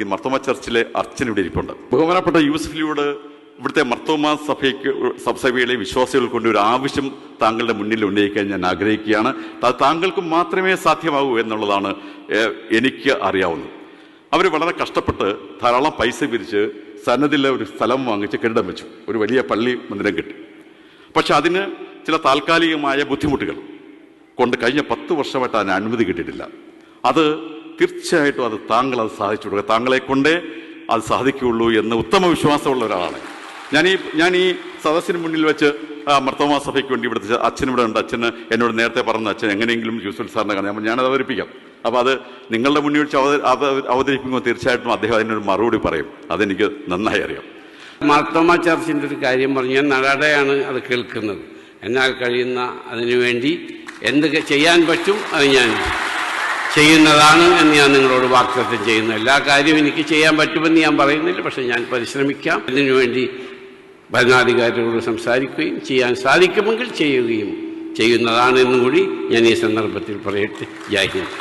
ഈ മർത്തോമ ചർച്ചിലെ അർച്ചന ഇവിടെ ഇരിപ്പുണ്ട്. ബഹുമാനപ്പെട്ട യൂസഫിലിയോട് ഇവിടുത്തെ മർത്തോമ സഭയ്ക്ക് സഭസഭയിലെ വിശ്വാസികൾ കൊണ്ട് ഒരു ആവശ്യം താങ്കളുടെ മുന്നിൽ ഉന്നയിക്കാൻ ഞാൻ ആഗ്രഹിക്കുകയാണ്. താങ്കൾക്ക് മാത്രമേ സാധ്യമാകൂ എന്നുള്ളതാണ് എനിക്ക് അറിയാവുന്നത്. അവർ വളരെ കഷ്ടപ്പെട്ട് ധാരാളം പൈസ പിരിച്ച് സന്നദ്ധിലെ ഒരു സ്ഥലം വാങ്ങിച്ച് കെട്ടിടം വെച്ചു. ഒരു വലിയ പള്ളി മന്ദിരം കിട്ടി. പക്ഷെ അതിന് ചില താൽക്കാലികമായ ബുദ്ധിമുട്ടുകൾ. കൊണ്ട് കഴിഞ്ഞ പത്ത് വർഷമായിട്ട് അതിന് അനുമതി കിട്ടിയിട്ടില്ല. അത് തീർച്ചയായിട്ടും അത് താങ്കൾ അത് സാധിച്ചു കൊടുക്കുക. താങ്കളെ കൊണ്ടേ അത് സാധിക്കുകയുള്ളൂ എന്ന് ഉത്തമ വിശ്വാസമുള്ള ഒരാളാണ്. ഞാൻ ഈ ഞാൻ ഈ സദസ്സിന് മുന്നിൽ വെച്ച് മർത്തമാ സഭയ്ക്ക് വേണ്ടി ഇവിടുത്തെ അച്ഛൻ ഇവിടെ ഉണ്ട്. അച്ഛന് എന്നോട് നേരത്തെ പറഞ്ഞ അച്ഛൻ എങ്ങനെയെങ്കിലും ജൂസുൽ സാറിനെ ഞാൻ ഞാനത് അവതരിപ്പിക്കാം. അപ്പോൾ അത് നിങ്ങളുടെ മുന്നിൽ വെച്ച് അവത- അവതരിപ്പിക്കുമ്പോൾ തീർച്ചയായിട്ടും അദ്ദേഹം അതിനൊരു മറുപടി പറയും. അതെനിക്ക് നന്നായി അറിയാം. മാർത്തോമ ചർച്ചിന്റെ ഒരു കാര്യം പറഞ്ഞു. ഞാൻ നടടയാണ് അത് കേൾക്കുന്നത്. എന്നാൽ കഴിയുന്ന അതിനുവേണ്ടി എന്തൊക്കെ ചെയ്യാൻ പറ്റും അത് ഞാൻ ചെയ്യുന്നതാണ് എന്ന് ഞാൻ നിങ്ങളോട് വാക്തത്വം ചെയ്യുന്നു. എല്ലാ കാര്യവും എനിക്ക് ചെയ്യാൻ പറ്റുമെന്ന് ഞാൻ പറയുന്നില്ല പക്ഷെ ഞാൻ പരിശ്രമിക്കാം. അതിനുവേണ്ടി ഭരണാധികാരികളോട് സംസാരിക്കുകയും ചെയ്യാൻ സാധിക്കുമെങ്കിൽ ചെയ്യുകയും ചെയ്യുന്നതാണ് എന്നും കൂടി ഞാൻ ഈ സന്ദർഭത്തിൽ പറയട്ടെ. ജയ് ഹിന്ദ്.